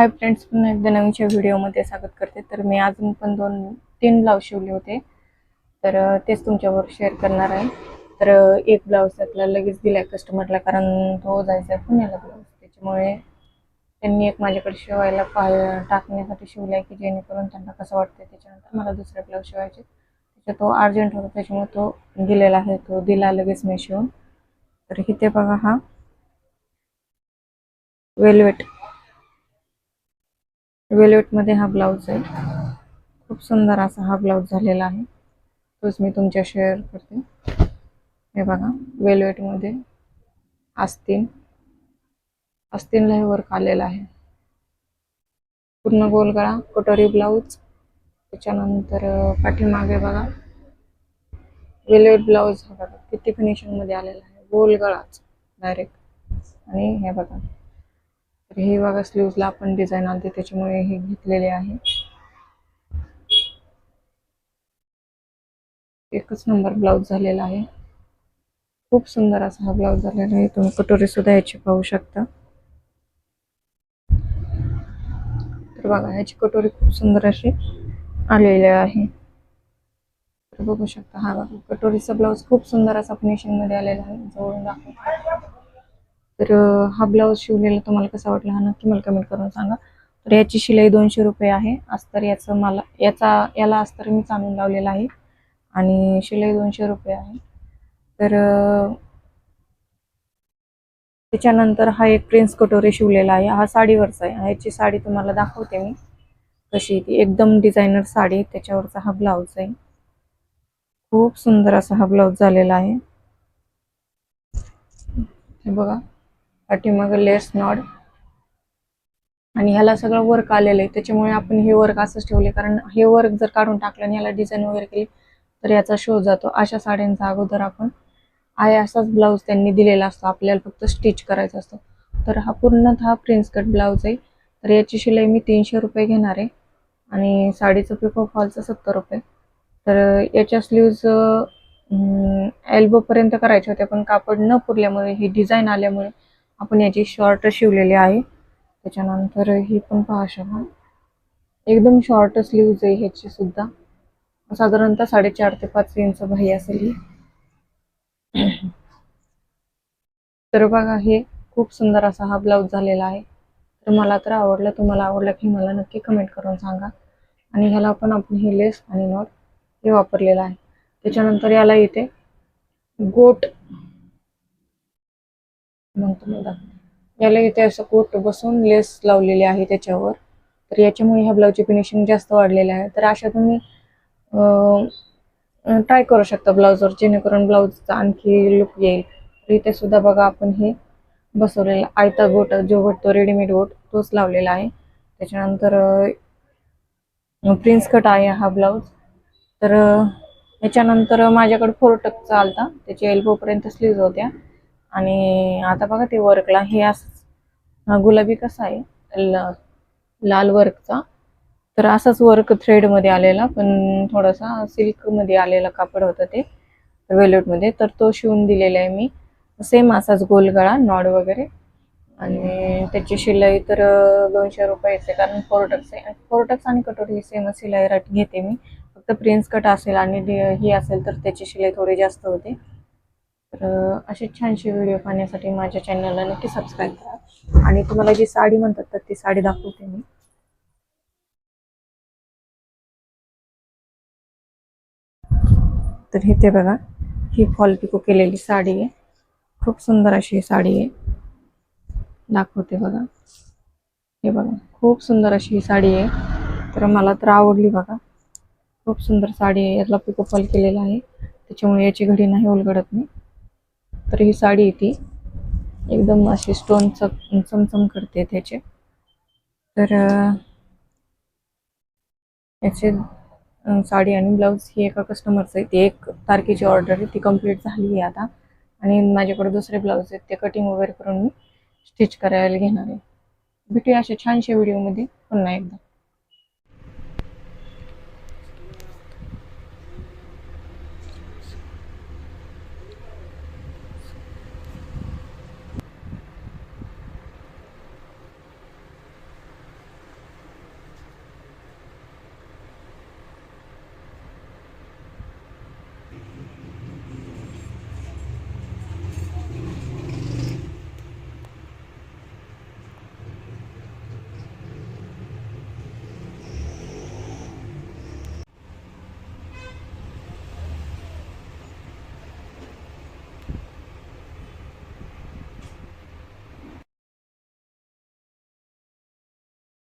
Hi friends पुन्हा एकदा नवीनच्या व्हिडिओमध्ये स्वागत करते. तर मी अजून पण दोन तीन ब्लाऊज शिवले होते. तर तेच तुमच्यावर शेअर करणार आहे. तर एक ब्लाऊज त्यातला लगेच दिलाय कस्टमरला कारण तो जायचा आहे पुण्याला ब्लाऊज त्याच्यामुळे त्यांनी एक माझ्याकडे शिवायला पाय टाकण्यासाठी शिवलाय की जेणेकरून त्यांना कसं वाटतं त्याच्यानंतर मला दुसरा ब्लाऊज शिवायचे. त्याच्या तो अर्जंट होता त्याच्यामुळे तो दिलेला आहे. तो दिला लगेच मी शिवून. तर इथे बघा हा. वेलवेट वेलवेटमध्ये हा ब्लाऊज आहे. खूप सुंदर असा हा ब्लाऊज झालेला आहे. तोच मी तुमच्या शेअर करते. हे बघा वेलवेटमध्ये आस्तीन आस्तीनला हे वर्क आलेलं आहे. पूर्ण गोलगळा कटोरी ब्लाऊज. त्याच्यानंतर पाठीमागे बघा. वेलवेट ब्लाऊज हा बघा किती फिनिशिंगमध्ये आलेला आहे. गोलगळाच डायरेक्ट आणि हे बघा. तर हे बघा स्लीवला आपण डिझाईन आलते त्याच्यामुळे हे घेतलेले आहे. एकच नंबर ब्लाऊज झालेला आहे. खूप सुंदर असा हा ब्लाऊज झालेला आहे. तुम्ही कटोरी सुद्धा याची पाहू शकता. तर बघा याची कटोरी खूप सुंदर अशी आलेली आहे. तर बघू शकता हा बघा कटोरीचा ब्लाऊज खूप सुंदर असा फिनिशिंगमध्ये आलेला आहे. जवळून दाखवतो. तर हा ब्लाऊज शिवलेला तुम्हाला कसा वाटला हा नक्की मला कमेंट करून सांगा. तर याची शिलाई दोनशे रुपये आहे. अस्तर याचं मला याचा याला अस्तर मी आणून लावलेला आहे. आणि शिलाई दोनशे रुपये आहे. तर त्याच्यानंतर हा एक प्रिन्स कटोरी शिवलेला आहे. हा साडीवरचा आहे. ह्याची साडी तुम्हाला दाखवते मी. कशी ती एकदम डिझायनर साडी त्याच्यावरचा हा ब्लाऊज आहे. खूप सुंदर असा हा ब्लाऊज झालेला आहे. हे बघा. पाठीमागं लेस नॉड आणि ह्याला सगळं वर्क आलेलं आहे. त्याच्यामुळे आपण हे वर्क असंच ठेवले कारण हे वर्क जर काढून टाकलं आणि ह्याला डिझाईन वगैरे केली तर याचा शो जातो. अशा साड्यांचा अगोदर आपण आहे असाच ब्लाऊज त्यांनी दिलेला असतो. आपल्याला फक्त स्टिच करायचा असतो. तर हा पूर्णतः प्रिन्स कट ब्लाऊज आहे. तर याची शिलाई मी तीनशे रुपये घेणार आहे. आणि साडीचं पिको फॉलचं सत्तर रुपये. तर याच्या स्लीव्ज एल्बोपर्यंत करायच्या होत्या. पण कापड न पुरल्यामुळे ही डिझाईन आल्यामुळे आपण याची शॉर्ट शिवलेली आहे. त्याच्यानंतर ही पण पहा एकदम शॉर्ट स्लीव्ज आहे ह्याची सुद्धा. साधारणतः साडेचार ते पाच इंच बाही असेल ही. तर बघा हे खूप सुंदर असा हा ब्लाऊज झालेला आहे. तर मला तर आवडलं तुम्हाला आवडलं की मला नक्की कमेंट करून सांगा. आणि ह्याला पण आपण हे लेस आणि नॉट हे वापरलेलं आहे. त्याच्यानंतर याला येते गोट म्हणतो मला याला इथे असं कोट बसून लेस लावलेली आहे त्याच्यावर. तर याच्यामुळे ह्या ब्लाऊजची फिनिशिंग जास्त वाढलेली आहे. तर अशा तुम्ही ट्राय करू शकता ब्लाऊजवर जेणेकरून ब्लाऊजचा आणखी लुक येईल. तर इथे सुद्धा बघा आपण हे बसवलेला आयता गोट जो भेटतो रेडीमेड गोट तोच लावलेला आहे. त्याच्यानंतर प्रिन्स कट आहे हा ब्लाऊज. तर याच्यानंतर माझ्याकडे फोर टकचा आलता. त्याची एल्बोपर्यंत स्लीव्ज होत्या. आणि आता बघा ते वर्कला हे असं गुलाबी कसा आहे? ल- लाल वर्कचा तर असाच वर्क थ्रेडमध्ये आलेला पण थोडासा सिल्कमध्ये आलेला कापड होतं ते वेल्वेटमध्ये तर तो शिवून दिलेला आहे मी. सेम असाच गोलगळा नॉड वगैरे. आणि त्याची शिलाई तर दोनशे रुपयाचे आहे कारण फोरटक्स आहे. फोरटक्स आणि कटोरी ही सेम शिलाई रट घेते मी. फक्त प्रिन्स कट असेल आणि ही असेल तर त्याची शिलाई थोडी जास्त होते. तर असे छानसे व्हिडिओ पाहण्यासाठी माझ्या चॅनलला नक्की सबस्क्राईब करा. आणि तुम्हाला जी साडी म्हणतात तर ती साडी दाखवते मी. तर हे ते बघा ही फॉल पिको केलेली साडी आहे. खूप सुंदर अशी ही साडी आहे. दाखवते बघा. हे बघा खूप सुंदर अशी ही साडी आहे. तर मला तर आवडली बघा. खूप सुंदर साडी आहे. यातला पिको फॉल केलेला आहे. त्याच्यामुळे याची घडी नाही उलगडत मी. तर ही साडी आहे ती. एकदम अशी स्टोन चमचम करते त्याचे. तर याचे साडी आणि ब्लाऊज ही एका कस्टमरचं आहे. ती एक तारखेची ऑर्डर आहे. ती कंप्लीट झाली आहे आता. आणि माझ्याकडे दुसरे ब्लाऊज आहेत. ते कटिंग वगैरे करून मी स्टिच करायला घेणार आहे. भेटूया अशा छानशा व्हिडिओमध्ये पुन्हा एकदा.